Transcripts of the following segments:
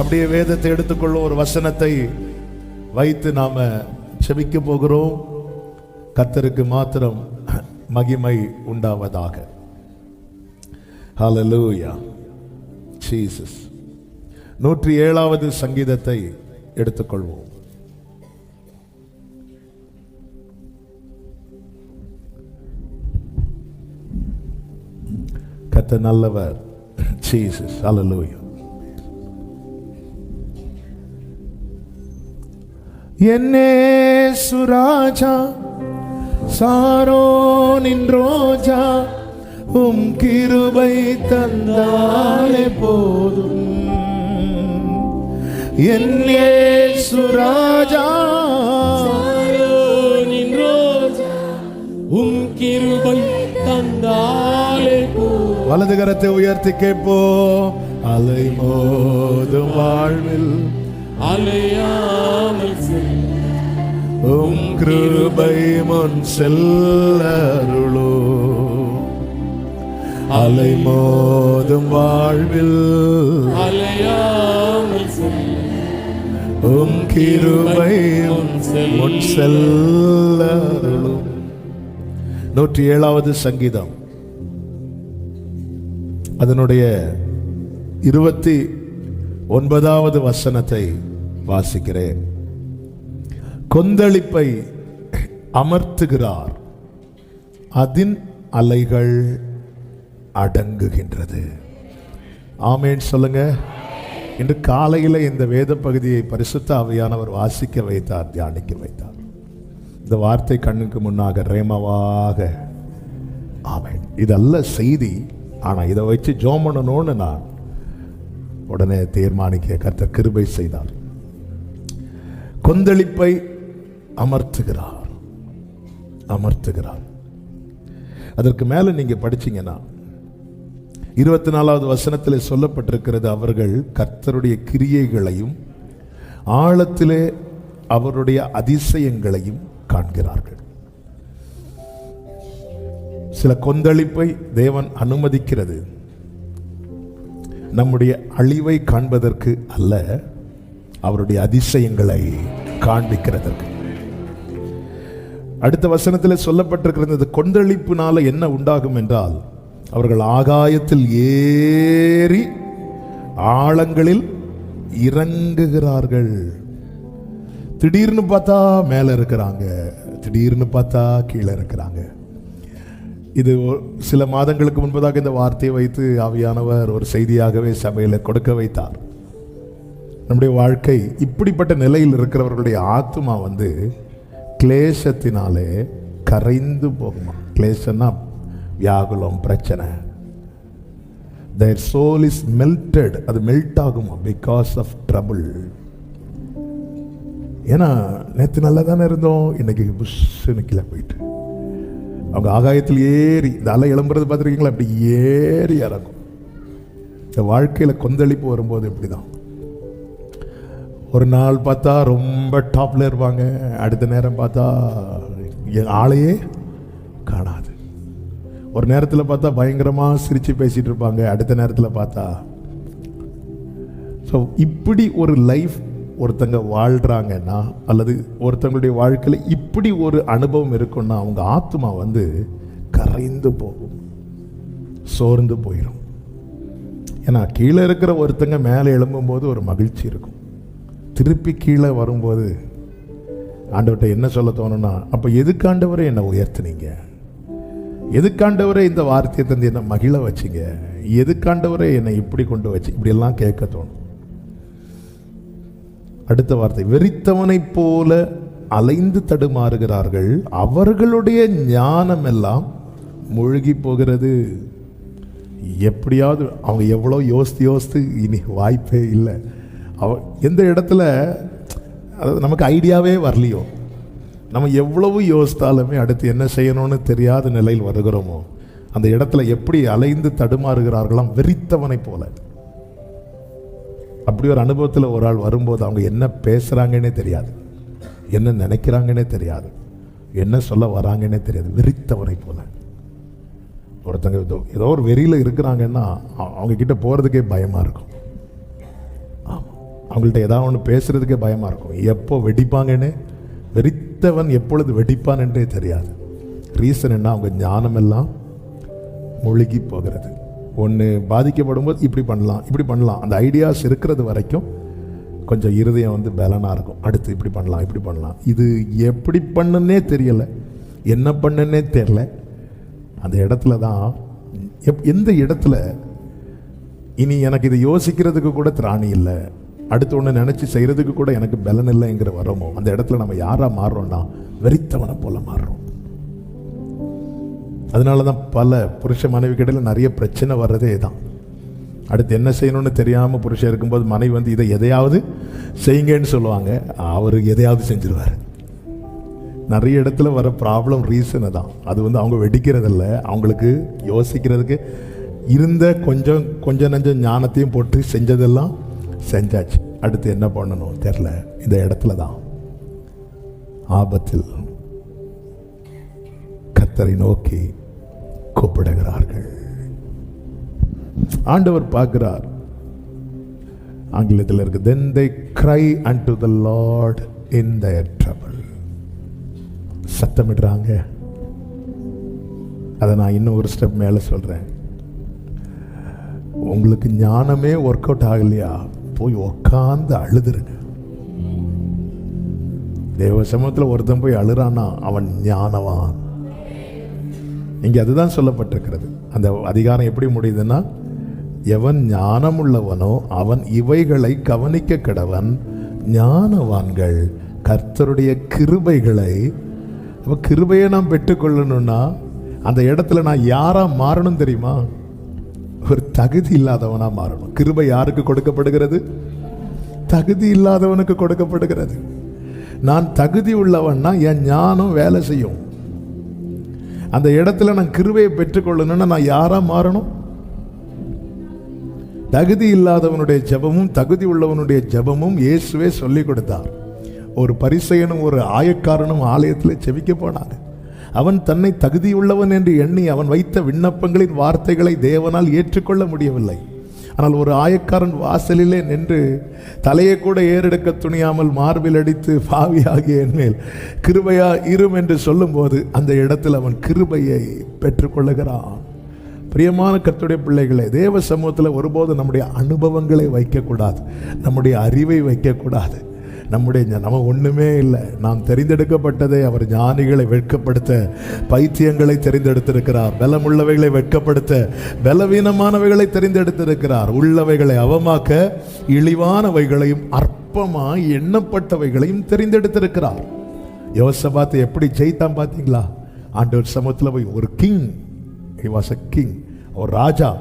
அப்படியே வேதத்தை எடுத்துக்கொள்ள ஒரு வசனத்தை வைத்து நாம செபிக்க போகிறோம். கத்தருக்கு மாத்திரம் மகிமை உண்டாவதாக. ஹalleluya ஜீசஸ் நூற்றி ஏழாவது சங்கீதத்தை எடுத்துக்கொள்வோம். கத்த நல்லவர். ஜீசஸ் ஹalleluya என்னே சுராஜா சாரோனின் ரோஜா உம் கிருபை தந்தாலே போதும். என்னே சுராஜா சாயோனின் ரோஜா, உம் கிருபை தந்தாலே அலையாமல். உம் கிருபை முன் செல்லருளோ அலை மோதும் வாழ்வில் அலையாமல். உம் கிருபை முன் செல்லருளோ நூற்றி ஏழாவது சங்கீதம் அதனுடைய இருபத்தி ஒன்பதாவது வசனத்தை வாசிக்கிறேன். கொந்தளிப்பை அமர்த்துகிறார் அதின் அலைகள் அடங்குகின்றது. ஆமேன் சொல்லுங்க. இன்று காலையில் இந்த வேத பகுதியை பரிசுத்த அவையானவர் வாசிக்க வைத்தார் தியானிக்க வைத்தார். இந்த வார்த்தை கண்ணுக்கு முன்னாக ரேமவாக. ஆமேன். இதல்ல செய்தி ஆனால் இதை வச்சு ஜோம் பண்ணணும்னு நான் உடனே தீர்மானிக்க கர்த்தர் கிருபை செய்தார். கொந்தளிப்பை அமர்த்துகிறார். அமர்த்துகிறார். அதற்கு மேல நீங்க படிச்சீங்கன்னா இருபத்தி நாலாவது வசனத்தில் சொல்லப்பட்டிருக்கிறது அவர்கள் கர்த்தருடைய கிரியைகளையும் ஆழத்திலே அவருடைய அதிசயங்களையும் காண்கிறார்கள். சில கொந்தளிப்பை தேவன் அனுமதிக்கிறது. நம்முடைய அழிவை காண்பதற்கு அல்ல அவருடைய அதிசயங்களை காண்பிக்கிறதற்கு. அடுத்த வசனத்தில் சொல்லப்பட்டிருக்கிறது கொந்தளிப்புனால என்ன உண்டாகும் என்றால் அவர்கள் ஆகாயத்தில் ஏறி ஆழங்களில் இறங்குகிறார்கள். திடீர்னு பார்த்தா மேலே இருக்கிறாங்க திடீர்னு பார்த்தா கீழே இருக்கிறாங்க. இது சில மாதங்களுக்கு முன்பதாக இந்த வார்த்தையை வைத்து ஆவியானவர் ஒரு செய்தியாகவே சபையில் கொடுக்க வைத்தார். நம்முடைய வாழ்க்கை இப்படிப்பட்ட நிலையில் இருக்கிறவர்களுடைய ஆத்மா வந்து கிளேசத்தினாலே கரைந்து போகுமா? கிளேசன்னா வியாகுலம் பிரச்சனை. தயர் சோல் இஸ் மெல்டட் அது மெல்ட் ஆகுமா? பிகாஸ் ஆஃப் ட்ரபுள் ஏன்னா நேற்று நல்லா தானே இருந்தோம். இன்னைக்கு புஷ்ஷுன்னு கீழே போயிட்டு. அவங்க ஆகாயத்தில் ஏறி இந்த அலை எழும்புறது பார்த்துருக்கீங்களா? அப்படி ஏறி இறங்கும். இந்த வாழ்க்கையில் கொந்தளிப்பு வரும்போது இப்படி தான் ஒரு நாள் பார்த்தா ரொம்ப டாப்பில் இருப்பாங்க. அடுத்த நேரம் பார்த்தா என் ஆளையே காணாது. ஒரு நேரத்தில் பார்த்தா பயங்கரமாக சிரித்து பேசிட்டு இருப்பாங்க. அடுத்த நேரத்தில் பார்த்தா ஸோ இப்படி ஒரு லைஃப் ஒருத்தங்க வாழ்கிறாங்கன்னா அல்லது ஒருத்தங்களுடைய வாழ்க்கையில் இப்படி ஒரு அனுபவம் இருக்குன்னா அவங்க ஆத்மா வந்து கரைந்து போகும். சோர்ந்து போயிடும் ஏன்னா கீழே இருக்கிற ஒருத்தங்க மேலே எழும்பும்போது ஒரு மகிழ்ச்சி இருக்கும். திருப்பி கீழே வரும்போது ஆண்டவர்கிட்ட என்ன சொல்ல தோணும்னா அப்போ எதுக்காண்டவரை என்னை உயர்த்துனீங்க? எதுக்காண்டவரை இந்த வார்த்தையை தந்து என்னை மகிழ வச்சிங்க? எதுக்காண்டவரை என்னை இப்படி கொண்டு வச்சு இப்படியெல்லாம் கேட்க தோணும். அடுத்த வார்த்தை வெறித்தவனைப் போல அலைந்து தடுமாறுகிறார்கள். அவர்களுடைய ஞானம் எல்லாம் மூழ்கி போகிறது. எப்படியாவது அவங்க எவ்வளோ யோசித்து யோசித்து இனி வாய்ப்பே இல்லை. அவ எந்த இடத்துல அதாவது நமக்கு ஐடியாவே வரலையோ நம்ம எவ்வளவு யோசித்தாலுமே அடுத்து என்ன செய்யணும்னு தெரியாத நிலையில் வருகிறோமோ அந்த இடத்துல எப்படி அலைந்து தடுமாறுகிறார்களாம் வெறித்தவனைப் போல. அப்படி ஒரு அனுபவத்தில் ஒரு ஆள் வரும்போது அவங்க என்ன பேசுகிறாங்கன்னே தெரியாது. என்ன நினைக்கிறாங்கன்னே தெரியாது. என்ன சொல்ல வராங்கன்னே தெரியாது. வெறித்தவனை போல. ஒருத்தங்க ஏதோ ஒரு வெறியில் இருக்கிறாங்கன்னா அவங்கக்கிட்ட அவங்க கிட்ட போகிறதுக்கே பயமாக இருக்கும். ஆமாம் அவங்கள்ட்ட ஏதாவது ஒன்று பேசுறதுக்கே பயமாக இருக்கும். எப்போ வெடிப்பாங்கன்னு? வெறித்தவன் எப்பொழுது வெடிப்பான் என்றே தெரியாது. ரீசன் என்ன? அவங்க ஞானமெல்லாம் முழுகி போகிறது. ஒன்று பாதிக்கப்படும் போது இப்படி பண்ணலாம் இப்படி பண்ணலாம். அந்த ஐடியாஸ் இருக்கிறது வரைக்கும் கொஞ்சம் இருதயம் வந்து பலனாக இருக்கும். அடுத்து இப்படி பண்ணலாம் இப்படி பண்ணலாம். இது எப்படி பண்ணுன்னே தெரியலை. என்ன பண்ணுன்னே தெரில அந்த இடத்துல தான் எப் எந்த இடத்துல இனி எனக்கு இதை யோசிக்கிறதுக்கு கூட திராணி இல்லை. அடுத்து ஒன்று நினச்சி செய்கிறதுக்கு கூட எனக்கு பலன் இல்லைங்கிற வரமோ அந்த இடத்துல நம்ம யாராக மாறுறோம்னா வெறித்தவனை போல் மாறுறோம். அதனால தான் பல புருஷ மனைவி நிறைய பிரச்சனை வர்றதே தான் அடுத்து என்ன செய்யணும்னு தெரியாமல் புருஷன் இருக்கும்போது மனைவி வந்து இதை எதையாவது செய்யுங்கன்னு சொல்லுவாங்க. அவர் எதையாவது செஞ்சிருவார். நிறைய இடத்துல வர ப்ராப்ளம் ரீசனை தான் அது வந்து அவங்க வெடிக்கிறதில்ல. அவங்களுக்கு யோசிக்கிறதுக்கு இருந்த கொஞ்சம் கொஞ்சம் நஞ்சம் ஞானத்தையும் போட்டு செஞ்சதெல்லாம் செஞ்சாச்சு. அடுத்து என்ன பண்ணணும்? தெரில இந்த இடத்துல தான் ஆபத்தில் கர்த்தரை நோக்கி கூப்பிடுகிறார்கள். ஆண்டவர் பார்க்கிறார். ஆங்கிலத்தில் இருக்கு then cry and to the lord in the trouble. சத்தமிடுறாங்க. அதை நான் இன்னும் ஒரு ஸ்டெப் மேலே சொல்கிறேன் உங்களுக்கு ஞானமே ஒர்க் அவுட் ஆகலையா? போய் உக்காந்து அழுதுருங்க. தேவ சமூகத்தில் ஒருத்தன் போய் அழுறானா அவன் ஞானவான். இங்கே அதுதான் சொல்லப்பட்டிருக்கிறது. அந்த அதிகாரம் எப்படி முடியுதுன்னா எவன் ஞானமுள்ளவனோ அவன் இவைகளை கவனிக்க கடவன். ஞானவான்கள் கர்த்தருடைய கிருபைகளை அப்போ கிருபையை நாம் பெற்றுக்கொள்ளணும்னா அந்த இடத்துல நான் யாராக மாறணும் தெரியுமா? ஒரு தகுதி இல்லாதவனாக மாறணும். கிருபை யாருக்கு கொடுக்கப்படுகிறது? தகுதி இல்லாதவனுக்கு கொடுக்கப்படுகிறது. நான் தகுதி உள்ளவன்னா என் ஞானம் வேலை செய்யும். அந்த இடத்துல நான் கிருவையை பெற்றுக்கொள்ளணும்னா நான் யாரா மாறணும்? தகுதி இல்லாதவனுடைய ஜெபமும் தகுதி உள்ளவனுடைய ஜெபமும் இயேசுவே சொல்லி கொடுத்தார். ஒரு பரிசையனும் ஒரு ஆயக்காரனும் ஆலயத்தில் செவிக்க போனாங்க. அவன் தன்னை தகுதியுள்ளவன் என்று எண்ணி அவன் வைத்த விண்ணப்பங்களின் வார்த்தைகளை தேவனால் ஏற்றுக்கொள்ள முடியவில்லை. ஆனால் ஒரு ஆயக்காரன் வாசலிலே நின்று தலையை கூட ஏறெடுக்க துணியாமல் மார்பில் அடித்து பாவியாகிய என் மேல் கிருபையா இரும் என்று சொல்லும்போது அந்த இடத்தில் அவன் கிருபையை பெற்றுக்கொள்ளுகிறான். பிரியமான கத்துடைய பிள்ளைகளை தேவ சமூகத்தில் ஒருபோது நம்முடைய அனுபவங்களை வைக்கக்கூடாது நம்முடைய அறிவை வைக்கக்கூடாது. நம்முடைய ஞ- நம்ம இல்லை. நாம் தெரிந்தெடுக்கப்பட்டதை அவர் ஞானிகளை வெட்கப்படுத்த பைத்தியங்களை தெரிந்தெடுத்திருக்கிறார். பலமுள்ளவைகளை வெட்கப்படுத்த பலவீனமானவைகளை தெரிந்தெடுத்திருக்கிறார். உள்ளவைகளை அவமாக்க இழிவானவைகளையும் அற்பமாய் எண்ணப்பட்டவைகளையும் தெரிந்தெடுத்திருக்கிறார். யோசபாத்தை எப்படி ஜெயித்தான் பார்த்தீங்களா ஆண்டவர் சமூகத்தில் போய் ஒரு king he was a king ஒரு ராஜா.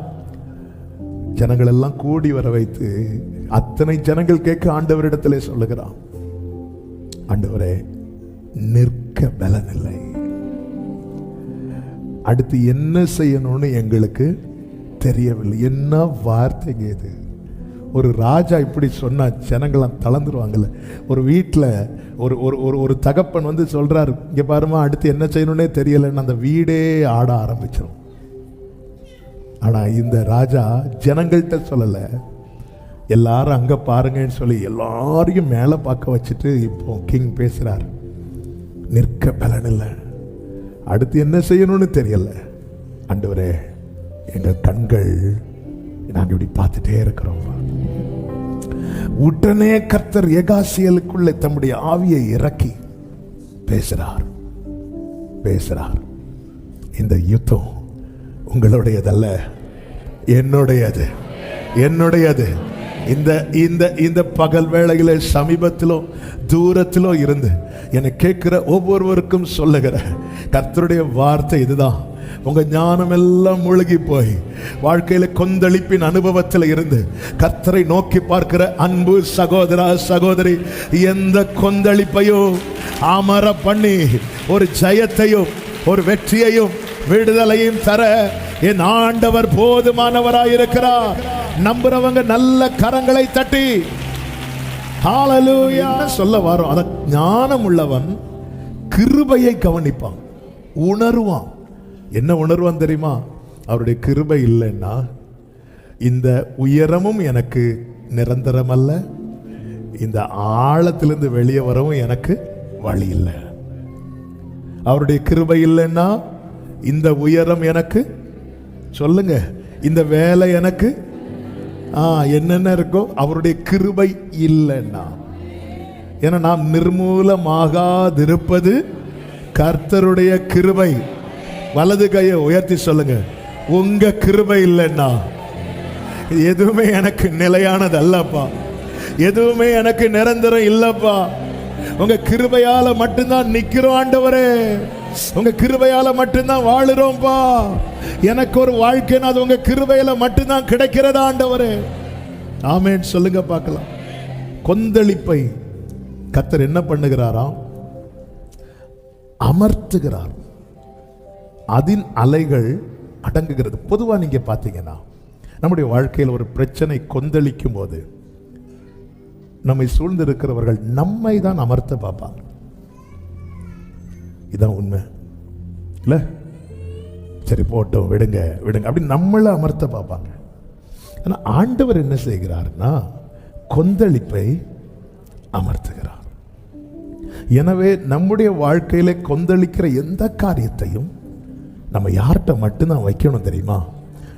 ஜனங்களெல்லாம் கூடி வர வைத்து அத்தனை ஜனங்கள் கேட்க ஆண்டவரிடத்திலே சொல்லுகிறான். ஆண்டவரே நிற்க பலன் இல்லை அடுத்து என்ன செய்யணும்னு எங்களுக்கு தெரியவில்லை. என்ன வார்த்தைங்க இது? ஒரு ராஜா இப்படி சொன்னால் ஜனங்களாம் தளர்ந்துருவாங்கல்ல. ஒரு வீட்டில் ஒரு ஒரு ஒரு ஒரு தகப்பன் வந்து சொல்கிறார் இங்கே பாருமா அடுத்து என்ன செய்யணும்னே தெரியலைன்னு அந்த வீடே ஆட ஆரம்பிச்சிடும் ஆனால் இந்த ராஜா ஜனங்கள்கிட்ட சொல்லலை. எல்லாரும் அங்கே பாருங்கன்னு சொல்லி எல்லாரையும் மேலே பார்க்க வச்சுட்டு இப்போ கிங் பேசுகிறார் நிற்க பலன் இல்லை. அடுத்து என்ன செய்யணும்னு தெரியல. அண்டவரே எங்கள் கண்கள் நாங்கள் இப்படி பார்த்துட்டே இருக்கிறோம். உடனே கர்த்தர் ஏகாசியலுக்குள்ளே தம்முடைய ஆவியை இறக்கி பேசுகிறார் பேசுகிறார் இந்த யுத்தம் உங்களுடையதல்ல என்னுடையது என்னுடையது. இந்த இந்த இந்த பகல் வேளையில சமீபத்திலோ தூரத்திலோ இருந்து என்னை கேட்குற ஒவ்வொருவருக்கும் சொல்லுகிற கர்த்தருடைய வார்த்தை இதுதான். உங்க ஞானம் எல்லாம் மூழ்கி போய் வாழ்க்கையில கொந்தளிப்பின் அனுபவத்தில் இருந்து கர்த்தரை நோக்கி பார்க்கிற அன்பு சகோதரா சகோதரி எந்த கொந்தளிப்பையும் அமர பண்ணி ஒரு ஜெயத்தையும் ஒரு வெற்றியையும் விடுதலையும் தர என் ஆண்டவர் போதுமானவராயிருக்கிறார். நம்புறவங்க நல்ல கரங்களை தட்டி. சொல்ல வரும் அத ஞானம் உள்ளவன் கிருபையை கவனிப்பான். உணருவான். என்ன உணர்வான் தெரியுமா? அவருடைய கிருபை இல்லைன்னா இந்த உயரமும் எனக்கு நிரந்தரம் அல்ல இந்த ஆழத்திலிருந்து வெளியே வரவும் எனக்கு வழி இல்லை. அவருடைய கிருபை இல்லைன்னா இந்த உயரம் எனக்கு சொல்லுங்க இந்த வேலை எனக்கு என்னென்ன இருக்கோ அவருடைய கிருபை இல்லைன்னா. ஏன்னா நாம் நிர்மூலமாகாதிருப்பது கர்த்தருடைய கிருபை. வலது கையை உயர்த்தி சொல்லுங்க. உங்க கிருபை இல்லைன்னா. எதுவுமே எனக்கு நிலையானது அல்லப்பா எதுவுமே எனக்கு நிரந்தரம் இல்லப்பா. உங்க கிருபையால மட்டும்தான் நிக்கிறோம் ஆண்டவரே. உங்க கிருபையால மட்டும்தான் வாழுறோம்ப்பா எனக்கு ஒரு வாழ்க்கைன்னு அது உங்க கிருபையில மட்டும்தான் கிடைக்கிறதா ஆண்டவரே? ஆமேன். சொல்லுங்க பார்க்கலாம். கொந்தளிப்பை கத்தர் என்ன பண்ணுகிறாராம்? அமர்த்துகிறார். அதன் அலைகள் அடங்குகிறது. பொதுவா நீங்க பார்த்தீங்கன்னா நம்முடைய வாழ்க்கையில் ஒரு பிரச்சனை கொந்தளிக்கும் போது நம்மை சூழ்ந்திருக்கிறவர்கள் நம்மை தான் அமர்த்த பார்ப்பாங்க. இதான் உண்மை. இல்ல? சரி போட்டோம் விடுங்க விடுங்க. அப்படின்னு நம்மளை அமர்த்த பார்ப்பாங்க. ஆனால் ஆண்டவர் என்ன செய்கிறார்னா கொந்தளிப்பை அமர்த்துகிறார். எனவே நம்முடைய வாழ்க்கையில கொந்தளிக்கிற எந்த காரியத்தையும் நம்ம யார்கிட்ட மட்டும்தான் வைக்கணும் தெரியுமா?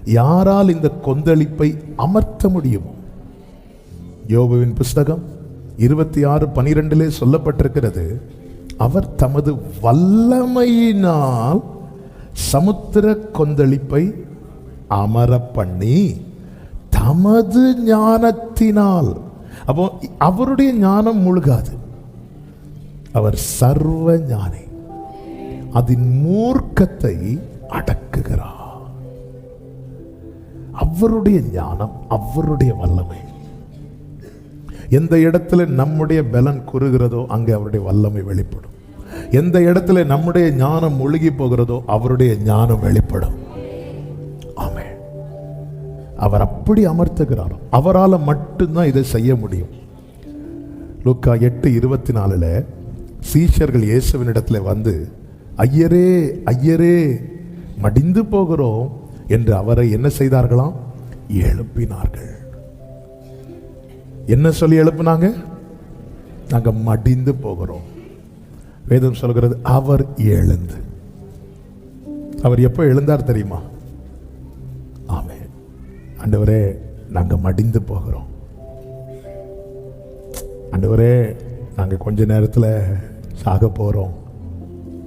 யாரால் இந்த கொந்தளிப்பை அமர்த்த முடியுமோ? யோபுவின் புஸ்தகம் இருபத்தி ஆறு பனிரெண்டிலே சொல்லப்பட்டிருக்கிறது அவர் தமது வல்லமையினால் சமுத்திர கொந்தளிப்பை அமர பண்ணி தமது ஞானத்தினால். அப்போ அவருடைய ஞானம் முழுகாது. அவர் சர்வ ஞானி. அதன் மூர்க்கத்தை அடக்குகிறார். அவருடைய ஞானம் அவருடைய வல்லமை. எந்த இடத்துல நம்முடைய பலன் குறுகிறதோ அங்கே அவருடைய வல்லமை வெளிப்படும். எந்த இடத்துல நம்முடைய ஞானம் முழுகி போகிறதோ அவருடைய ஞானம் வெளிப்படும். ஆமே அவர் அப்படி அமர்த்துகிறார். அவரால் மட்டும்தான் இதை செய்ய முடியும். லுக்கா எட்டு இருபத்தி நாலுல சீஷர்கள் இயேசுவினிடத்துல வந்து ஐயரே ஐயரே மடிந்து போகிறோம் என்று அவரை என்ன செய்தார்களாம்? எழுப்பினார்கள். என்ன சொல்லி எழுப்புனாங்க? நாங்கள் மடிந்து போகிறோம். வேதம் சொல்கிறது அவர் எழுந்து. அவர் எப்போ எழுந்தார் தெரியுமா? ஆமே ஆண்டவரே நாங்கள் மடிந்து போகிறோம். ஆண்டவரே நாங்கள் கொஞ்ச நேரத்தில் சாக போகிறோம்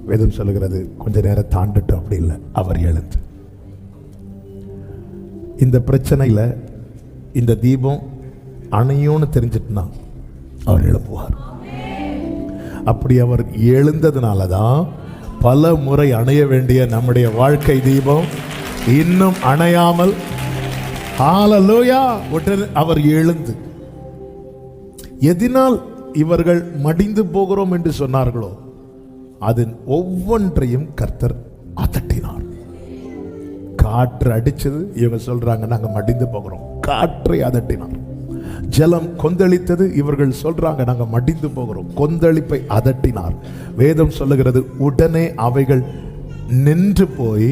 வேதம் சொல்லுகிறது கொஞ்ச நேரம் தாண்டட்டும் அப்படி இல்லை. அவர் எழுந்து. இந்த பிரச்சனையில் இந்த தீபம் அணையும்னு தெரிஞ்சிட்டுனா அவர் எழுப்புவார் அப்படி அவர் எழுந்ததுனால தான் பல முறை அணைய வேண்டிய நம்முடைய வாழ்க்கை தீபம் இன்னும் அணையாமல் ஆலலோயா உடனே அவர் எழுந்து. எதினால் இவர்கள் மடிந்து போகிறோம் என்று சொன்னார்களோ அதன் ஒவ்வொன்றையும் கர்த்தர் அதட்டினார் காற்று அடிச்சது இவங்க சொல்றாங்க நாங்கள் மடிந்து போகிறோம். காற்றை அதட்டினார் ஜலம் கொந்தளித்தது. இவர்கள் சொல்றாங்க நாங்கள் மடிந்து போகிறோம். கொந்தளிப்பை அதட்டினார். வேதம் சொல்லுகிறது உடனே அவைகள் நின்று போய்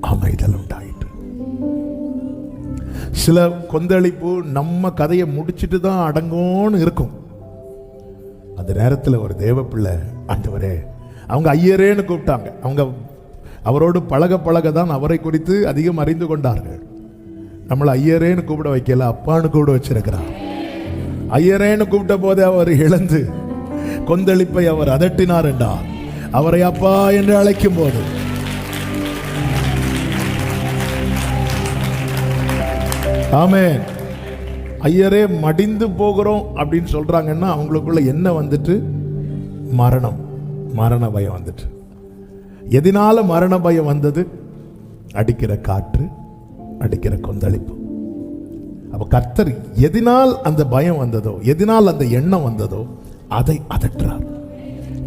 அமைதல் உண்டாயிற்று. சில கொந்தளிப்பு நம்ம கதையை முடிச்சுட்டு தான் அடங்கும்னு இருக்கும். அந்த நேரத்தில் ஒரு தேவ பிள்ளை ஆண்டவரே அவங்க ஐயரேன்னு கூப்பிட்டாங்க. அவங்க அவரோடு பழக பழக தான் அவரை குறித்து அதிகம் அறிந்து கொண்டார்கள். நம்மளை ஐயரேன்னு கூப்பிட வைக்கல அப்பான்னு கூப்பிட வச்சிருக்கிறார் ஐயரேன்னு கூப்பிட்ட போதே அவர் இழந்து கொந்தளிப்பை அவர் அதட்டினார் என்றார் அவரை அப்பா என்று அழைக்கும் போது. ஆமே ஐயரே மடிந்து போகிறோம் அப்படின்னு சொல்றாங்கன்னா அவங்களுக்குள்ள என்ன வந்துட்டு? மரணம். மரண பயம் வந்துட்டு. எதனால மரண பயம் வந்தது? அடிக்கிற காற்று. அடிக்கிற கொந்தளிப்பு. அப்ப கர்த்தர் எதினால் அந்த பயம் வந்ததோ எதினால் அந்த எண்ணம் வந்ததோ அதை அதட்டுறார்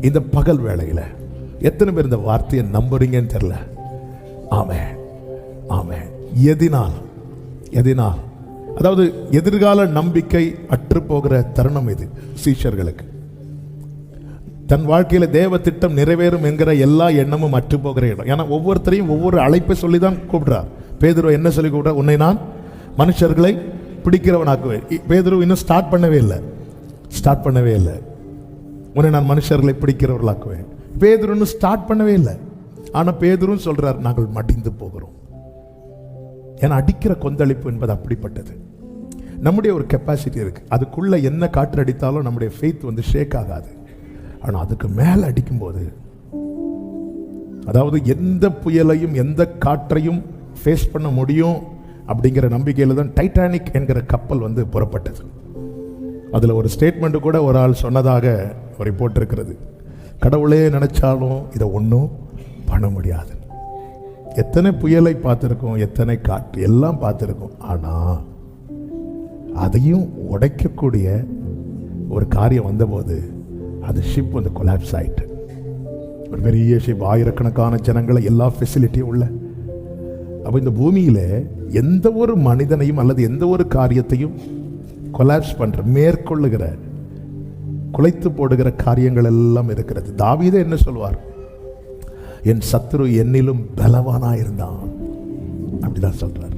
இந்த பகல் வேளையில் எத்தனை பேர் இந்த வார்த்தையை நம்புறீங்கன்னு தெரியல. ஆமே ஆமே எதினால் எதினால். அதாவது எதிர்கால நம்பிக்கை அற்று போகிற தருணம் இது சீஷர்களுக்கு. தன் வாழ்க்கையில தேவ திட்டம் நிறைவேறும் என்கிற எல்லா எண்ணமும் அற்று போகிற இடம். ஏன்னா ஒவ்வொருத்தரையும் ஒவ்வொரு அழைப்பை சொல்லி தான் கூப்பிடுறார். பேதுரு என்ன சொல்லி கூப்பிடுறார் உன்னை நான் மனுஷர்களை பிடிக்கிறவனாக்குவேன். இ- பேதுரு இன்னும் ஸ்டார்ட் பண்ணவே இல்லை. ஸ்டார்ட் பண்ணவே இல்லை. உன்னை நான் மனுஷர்களை பிடிக்கிறவர்களாக்குவேன். பேதுருன்னு ஸ்டார்ட் பண்ணவே இல்லை. ஆனால் பேதுரும் சொல்கிறார் நாங்கள் மடிந்து போகிறோம். ஏன்னா அடிக்கிற கொந்தளிப்பு என்பது அப்படிப்பட்டது. நம்முடைய ஒரு கெப்பாசிட்டி இருக்குது அதுக்குள்ளே என்ன காற்று அடித்தாலும் நம்முடைய ஃபெய்த் வந்து ஷேக் ஆகாது. ஆனால் அதுக்கு மேலே அடிக்கும்போது அதாவது எந்த புயலையும் எந்த காற்றையும் ஃபேஸ் பண்ண முடியும் அப்படிங்கிற நம்பிக்கையில் தான் டைட்டானிக் என்கிற கப்பல் வந்து புறப்பட்டது. அதில் ஒரு ஸ்டேட்மெண்ட்டு கூட ஒரு ஆள் சொன்னதாக ஒரு போட்டிருக்கிறது கடவுளே நினச்சாலும் இதை ஒன்றும் பண்ண முடியாது. எத்தனை புயலை பார்த்துருக்கோம் எத்தனை காற்று எல்லாம் பார்த்துருக்கோம். ஆனால் அதையும் உடைக்கக்கூடிய ஒரு காரியம் வந்தபோது அந்த ஷிப் வந்து கொலாப்ஸ் ஆகிட்டு ஒரு பெரிய ஷிப் ஆயிரக்கணக்கான ஜனங்களை எல்லா ஃபெசிலிட்டியும் உள்ள அப்போ இந்த பூமியில் எந்த ஒரு மனிதனையும் அல்லது எந்த ஒரு காரியத்தையும் கொலாப்ஸ் பண்ணுற மேற்கொள்ளுகிற குலைத்து போடுகிற காரியங்கள் எல்லாம் இருக்கிறது. தாவீதே என்ன சொல்வார் என் சத்ரு என்னிலும் பலவானா இருந்தான். அப்படிதான் சொல்றார்.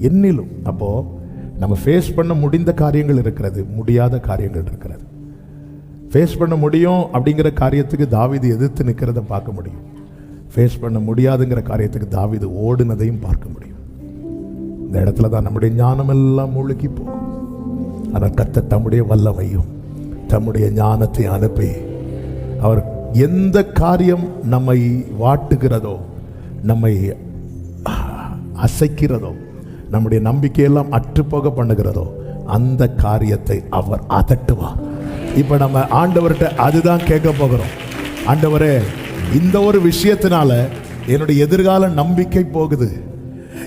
என்னிலும். அப்போ நம்ம ஃபேஸ் பண்ண முடிந்த காரியங்கள் இருக்கிறது முடியாத காரியங்கள் இருக்கிறது. ஃபேஸ் பண்ண முடியும் அப்படிங்கிற காரியத்துக்கு தாவீது எதிர்த்து நிற்கிறத பார்க்க முடியும். ஃபேஸ் பண்ண முடியாதுங்கிற காரியத்துக்கு தாவிது ஓடுனதையும் பார்க்க முடியும். இந்த இடத்துல தான் நம்முடைய ஞானம் எல்லாம் மூழ்கி போகும். ஆனால் கத்த தம்முடைய வல்லமையும் தம்முடைய ஞானத்தை அனுப்பி அவர் எந்த காரியம் நம்மை வாட்டுகிறதோ நம்மை அசைக்கிறதோ நம்முடைய நம்பிக்கையெல்லாம் அற்றுப்போக பண்ணுகிறதோ அந்த காரியத்தை அவர் அதட்டுவார். இப்போ நம்ம ஆண்டவர்கிட்ட அதுதான் கேட்க போகிறோம். ஆண்டவரே இந்த ஒரு விஷயத்தினால என்னுடைய எதிர்கால நம்பிக்கை போகுது.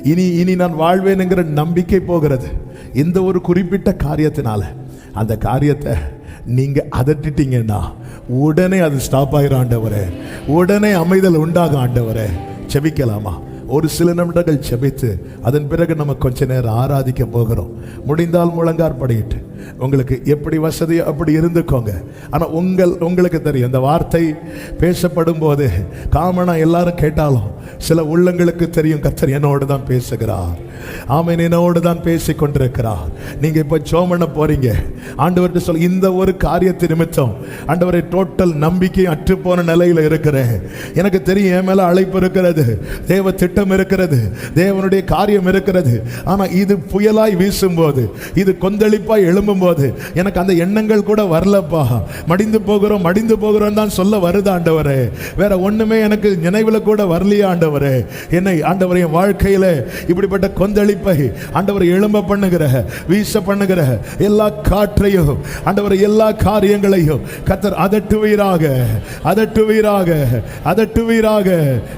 இனி இனி நான் வாழ்வேனுங்கிற நம்பிக்கை போகிறது. இந்த ஒரு குறிப்பிட்ட காரியத்தினால. அந்த காரியத்தை நீங்கள் அதட்டிட்டீங்கன்னா உடனே அது ஸ்டாப் ஆகிற ஆண்டவரே. உடனே அமைதல் உண்டாக ஆண்டவரே. செபிக்கலாமா? ஒரு சில நிமிடங்கள் செபித்து அதன் பிறகு நம்ம கொஞ்ச நேரம் ஆராதிக்க போகிறோம். முடிந்தால் முழங்கார் படியிட்டு. உங்களுக்கு எப்படி வசதி அப்படி இருந்துக்கோங்க. ஆனால் உங்கள் உங்களுக்கு தெரியும் இந்த வார்த்தை பேசப்படும் போது காமனா எல்லாரும் கேட்டாலும் சில உள்ளங்களுக்கு தெரியும் கத்தர் என்னோடு தான் பேசுகிறார். ஆமென் என்னோடு தான் பேசி கொண்டிருக்கிறார். நீங்க இப்போ சோமனை போகிறீங்க போறீங்க. ஆண்டவர்கிட்ட சொல்ல இந்த ஒரு காரியத்தை நிமித்தம் ஆண்டவரை டோட்டல் நம்பிக்கை அற்று போன நிலையில இருக்கிறேன். எனக்கு தெரியும் என் மேல அழைப்பு இருக்கிறது. தேவ திட்டம் இருக்கிறது தேவனுடைய காரியம் இருக்கிறது. ஆனால் இது புயலாய் வீசும்போது இது கொந்தளிப்பாய் எழும்பும்போது எனக்கு அந்த எண்ணங்கள் கூட வரலப்பா. மடிந்து போகிறோம் மடிந்து போகிறோம் தான் சொல்ல வருது ஆண்டவரே. வேற ஒண்ணுமே எனக்கு நினைவில் கூட வரலையா ஆண்டவரே. என்னை ஆண்டவர் என் வாழ்க்கையில இப்படிப்பட்ட கொந்தளிப்பை ஆண்டவர் எழும்ப பண்ணுகிற வீச பண்ணுகிற எல்லா காற்றையும் ஆண்டவர் எல்லா காரியங்களையும் கத்தர் அதட்டுவீராக அதட்டுவீராக அதட்டுவீராக.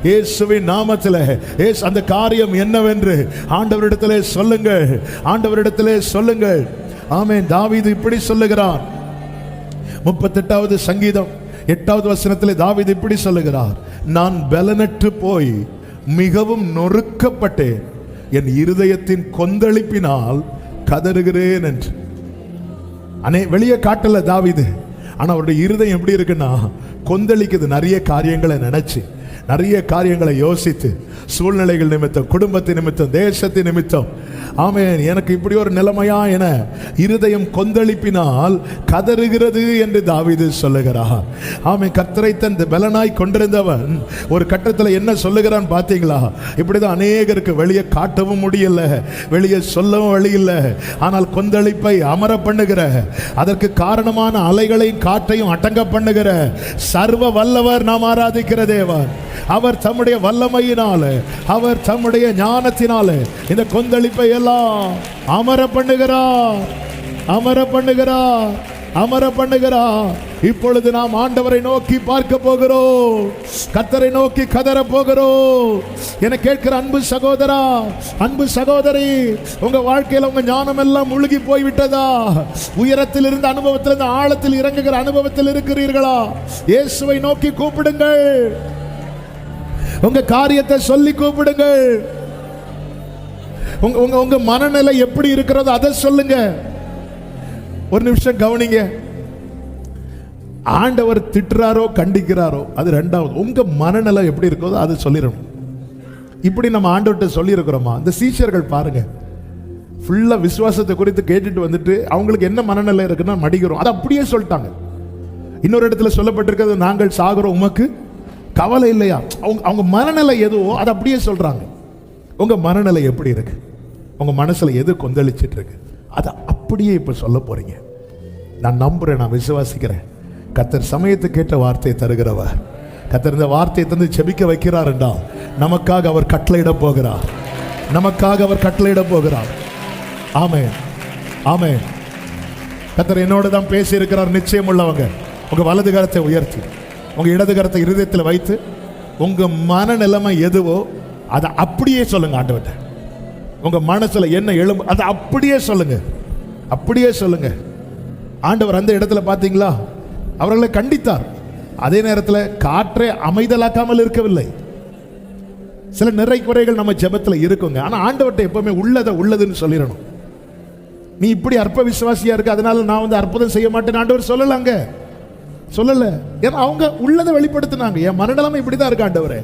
இயேசுவின் நாமத்தில் ஏஸ் அந்த காரியம் என்னவென்று ஆண்டவரிடத்திலே சொல்லுங்கள் ஆண்டவரிடத்திலே சொல்லுங்கள் ஆமேன். தாவீது இப்படி சொல்லுகிறார். முப்பத்தெட்டாவது சங்கீதம் எட்டாவது வசனத்திலே தாவீது இப்படி சொல்லுகிறார். நான் பலனற்று போய் மிகவும் நொறுக்கப்பட்டேன். என் இருதயத்தின் கொந்தளிப்பினால் கதறுகிறேன் என்று. அனே வெளியே காட்டல தாவீது. ஆனா அவருடைய இருதயம் எப்படி இருக்குன்னா கொந்தளிக்குது. நிறைய காரியங்களை நினைச்சு. நிறைய காரியங்களை யோசித்து சூழ்நிலைகள் நிமித்தம் குடும்பத்தின் நிமித்தம் தேசத்தின் நிமித்தம் ஆமென். எனக்கு இப்படி ஒரு நிலைமையா என இருதயம் கொந்தளிப்பினால் கதறுகிறது என்று தாவிது சொல்லுகிறார். ஆமே கத்தரை தன் பலனாய் கொண்டிருந்தவன் ஒரு கட்டத்தில் என்ன சொல்லுகிறான் பார்த்தீங்களா இப்படிதான் அநேகருக்கு வெளியே காட்டவும் முடியல வெளியே சொல்லவும் வழி இல்லை ஆனால் கொந்தளிப்பை அமர பண்ணுகிற அதற்கு காரணமான அலைகளையும் காற்றையும் அடங்க பண்ணுகிற சர்வ வல்லவர் நாம் ஆராதிக்கிற தேவர் அவர் தம்முடைய வல்லமையினால அவர் தம்முடைய ஞானத்தினால இந்த கொந்தளிப்பை எல்லாம் அமர பண்ணுகிறார் அமர பண்ணுகிறார் அமர பண்ணுகிறார் இப்பொழுது நாம் ஆண்டவரை நோக்கி பார்க்க போகிறோம். கத்தரை நோக்கி கதற போகிறோம். என கேட்கிற அன்பு சகோதரா அன்பு சகோதரி உங்க வாழ்க்கையில உங்க ஞானம் எல்லாம் முழுகி போய் விட்டதா உயரத்தில் இருந்த அனுபவத்தில் இருந்து ஆழத்தில் இறங்குகிற அனுபவத்தில் இருக்கிறீர்களா? இயேசுவை நோக்கி கூப்பிடுங்கள். உங்க காரியத்தை சொல்லி கூப்பிடுங்கள். உங்க உங்க உங்க மனநிலை எப்படி இருக்கிறதோ அதை சொல்லுங்க. ஒரு நிமிஷம் கவனிங்க. ஆண்டவர் திட்டுறாரோ கண்டிக்கிறாரோ அது ரெண்டாவது. உங்க மனநிலை எப்படி இருக்கிறதோ அதை சொல்லிடணும். இப்படி நம்ம ஆண்டவர்கிட்ட சொல்லியிருக்கிறோமா? இந்த சீஷர்கள் பாருங்க. ஃபுல்லாக விசுவாசத்தை குறித்து கேட்டுட்டு வந்துட்டு அவங்களுக்கு என்ன மனநிலை இருக்குன்னா மடிக்கிறோம் அதை அப்படியே சொல்லிட்டாங்க. இன்னொரு இடத்துல சொல்லப்பட்டிருக்கிறது நாங்கள் சாகிறோம் உமக்கு கவலை இல்லையா? அவங்க அவங்க மனநிலை எதுவோ அதை அப்படியே சொல்கிறாங்க உங்கள் மனநிலை எப்படி இருக்குது உங்கள் மனசில் எது கொந்தளிச்சிட்டு இருக்கு அதை அப்படியே இப்போ சொல்ல போகிறீங்க நான் நம்புறேன் நான் விசுவாசிக்கிறேன். கத்தர் சமயத்துக்கு கேட்ட வார்த்தையை தருகிறவர். கத்தர் இந்த வார்த்தையை தந்து செபிக்க வைக்கிறார் என்றால் நமக்காக அவர் கட்டளையிட போகிறார். நமக்காக அவர் கட்டளையிட போகிறார். ஆமே ஆமே கத்தர் என்னோட தான் பேசியிருக்கிறார் நிச்சயம் உள்ளவங்க உங்கள் வலது கரத்தை உயர்த்தி உங்கள் இடது கரத்தை இருதயத்தில் வைத்து உங்கள் மனநிலைமை எதுவோ அதை அப்படியே சொல்லுங்க ஆண்டவர்கிட்ட. உங்க மனசுல என்ன எழும்பு அதை அப்படியே சொல்லுங்க. அப்படியே சொல்லுங்க. ஆண்டவர் அந்த இடத்துல பார்த்தீங்களா? அவர்களை கண்டித்தார். அதே நேரத்தில் காற்றை அமைதலாக்காமல் இருக்கவில்லை. சில நிறை குறைகள் நம்ம ஜெபத்தில் இருக்குங்க. ஆனால் ஆண்டவர்கிட்ட எப்பவுமே உள்ளதை உள்ளதுன்னு சொல்லிடணும். நீ இப்படி அற்ப விசுவாசியா இருக்க அதனால நான் வந்து அற்புதம் செய்ய மாட்டேன் ஆண்டவர் சொல்லலாங்க. சொல்லல. ஏன்னா அவங்க உள்ளதை வெளிப்படுத்தினாங்க. என் மனநிலைமை இப்படி தான் இருக்கு ஆண்டவரே.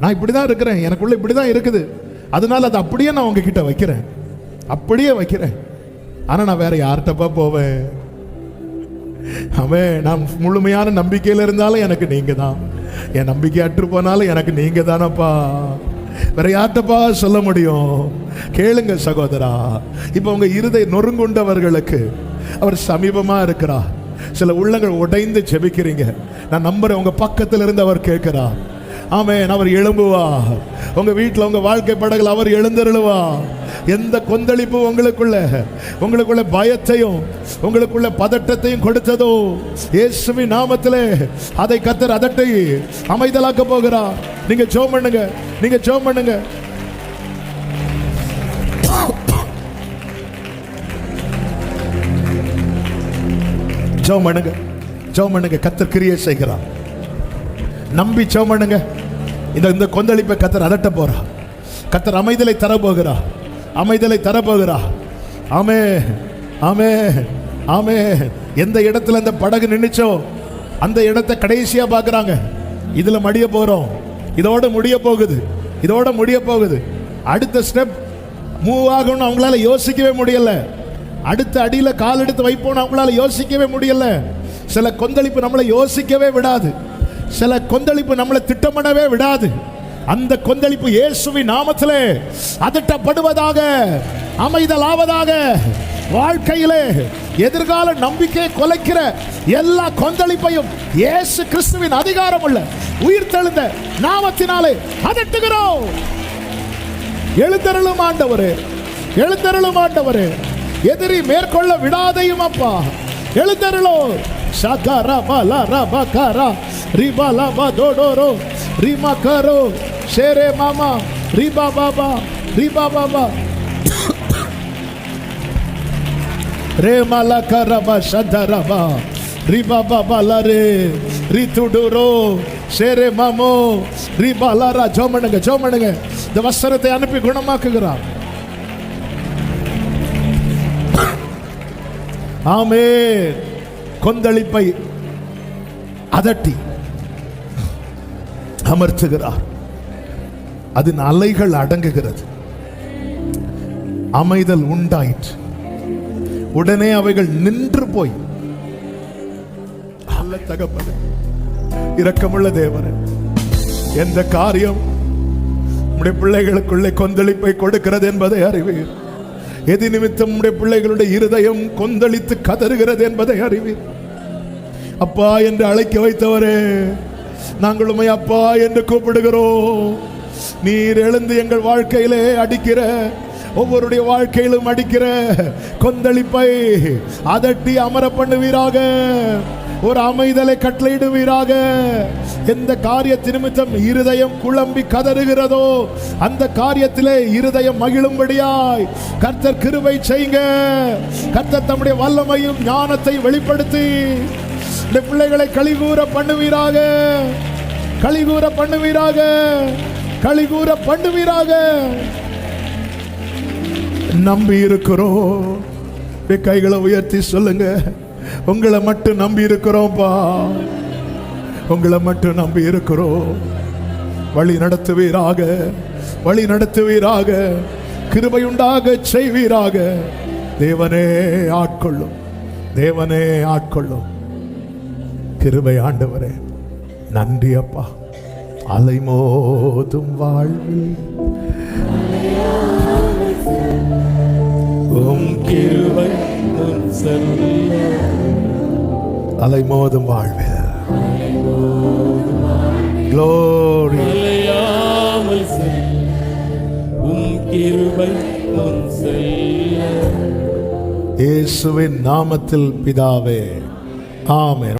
நான் இப்படி தான் இருக்கிறேன். எனக்குள்ள இப்படி தான் இருக்குது. அதனால அதை அப்படியே நான் உங்ககிட்ட வைக்கிறேன். அப்படியே வைக்கிறேன். ஆனால் நான் வேற யார்கிட்டப்பா போவேன்? அவன் நான் முழுமையான நம்பிக்கையில் இருந்தாலும் எனக்கு நீங்கள் தான் என் நம்பிக்கை அற்று போனாலும் எனக்கு நீங்கள் தானப்பா வேற யார்கிட்டப்பா சொல்ல முடியும்? கேளுங்க சகோதரா. இப்போ உங்க இருதை நொறுங்குண்டவர்களுக்கு அவர் சமீபமாக இருக்கிறார். சில உள்ளங்கள் உடைந்து ஜெபிக்கிறீங்க. நான் நம்புறேன் உங்க பக்கத்தில் இருந்து அவர் கேட்கிறார். ஆமேன் அவர் எழும்புவார். உங்க வீட்டில் உங்க வாழ்க்கை படகுல அவர் எழுந்தருளுவார். எந்த கொந்தளிப்பு உங்களுக்குள்ள? உங்களுக்குள்ள பயத்தையும் உங்களுக்குள்ள பதட்டத்தையும் கொடுத்ததோ? இயேசுவின் நாமத்திலே அதை கத்தர் அதட்டை அமைதலாக்க போகிறார். நீங்க ஜோம் பண்ணுங்க நீங்க ஜோம் பண்ணுங்க. ஜோம் பண்ணுங்க ஜோம் பண்ணுங்க. கத்தர் கிரியை செய்கிறார். நம்பி சோமனுங்க. இந்த இந்த கொந்தளிப்பை கத்தர் அதட்ட போறா. கத்தர் அமைதலை தர அமைதலை தர ஆமே ஆமே ஆமே. எந்த இடத்துல இந்த படகு நின்னுச்சோ அந்த இடத்தை கடைசியாக பார்க்குறாங்க இதில் மடிய போகிறோம் இதோட முடிய போகுது. இதோட முடிய போகுது. அடுத்த ஸ்டெப் மூவ் ஆகணும்னு அவங்களால யோசிக்கவே முடியல. அடுத்த அடியில் கால் எடுத்து வைப்போம்னு அவங்களால யோசிக்கவே முடியல. சில கொந்தளிப்பு நம்மளை யோசிக்கவே விடாது. சில கொந்தளிப்பு நம்மளை திட்டமிடவே விடாது. அந்த கொந்தளிப்பு இயேசுவி நாமத்திலே அதட்டப்படுவதாக அமைதலாவதாக வாழ்க்கையிலே எதிர்கால நம்பிக்கையை கொலைக்கிற எல்லா கொந்தளிப்பையும் இயேசு கிறிஸ்துவின் அதிகாரம் உள்ள உயிர் தெழுந்த நாமத்தினாலே அதட்டுகிறோம். எழுந்தருளும் ஆண்டவரே எழுந்தருளும் ஆண்டவரே எதிரி மேற்கொள்ள விடாதையும் அப்பா எழுந்தருளோ. சகர பல ரபகர ரிபல பதோடோரோ ரிமகரோ ஷேரே மாமா ரிபா பாபா ரிபா பாபா ரே மலகரப சதரப ரிபா பாபா லரே ரிதுடுரோ ஷேரே மாமோ ரிபா லரா ஜோமனுங்க ஜோமனுங்க இந்த வஸ்திரத்தை அனுப்பி குணமாக்குகிறார் ஆமே கொந்தளிப்பை அதட்டி அமர்த்துகிறார். அதன் அலைகள் அடங்குகிறது. அமைதல் உண்டாயிற்று. உடனே அவைகள் நின்று போய் அல்ல இரக்கமுள்ள தேவன் எந்த காரியம் உம்முடைய பிள்ளைகளுக்குள்ளே கொந்தளிப்பை கொடுக்கிறது என்பதை அறிவீர். எது நிமித்தம் உம்முடைய பிள்ளைகளுடைய இருதயம் கொந்தளித்து கதறுகிறது என்பதை அறிவீர். அப்பா என்று அழைக்க வைத்தவரே நாங்கள் உண்மை அப்பா என்று கூப்பிடுகிறோம். நீர் எழுந்து எங்கள் வாழ்க்கையிலே அடிக்கிற ஒவ்வொருடைய வாழ்க்கையிலும் அடிக்கிற கொந்தளிப்பை அதட்டி அமர பண்ணுவீராக ஒரு அமைதலை கட்டளையிடுவீராக. எந்த காரியத்து நிமித்தம் இருதயம் குழம்பி கதறுகிறதோ அந்த காரியத்திலே இருதயம் மகிழும்படியாய் கர்த்தர் கிருவை செய்யுங்க. கர்த்தர் தம்முடைய வல்லமையும் ஞானத்தை வெளிப்படுத்தி இந்த பிள்ளைகளை கழிகூற பண்ணுவீராக. கழிகூற பண்ணுவீராக. கழிகூற பண்ணுவீராக. நம்பி இருக்கிறோம். கைகளை உயர்த்தி சொல்லுங்க. உங்களை மட்டும் நம்பி இருக்கிறோம்ப்பா உங்களை மட்டும் நம்பி இருக்கிறோம். வழி நடத்துவீராக. வழி நடத்துவீராக. கிருபையுண்டாக செய்வீராக. தேவனே ஆட்கொள்ளும். தேவனே ஆட்கொள்ளும். கிருபை ஆண்டவரே. நன்றி அப்பா. அலைமோதும் வாழ்வில். உம் கிருபை அலைமோதும் வாழ்வில். Glory. அலையாமல் உம் கிருபை இயேசுவின் நாமத்தில் பிதாவே ஆமென்.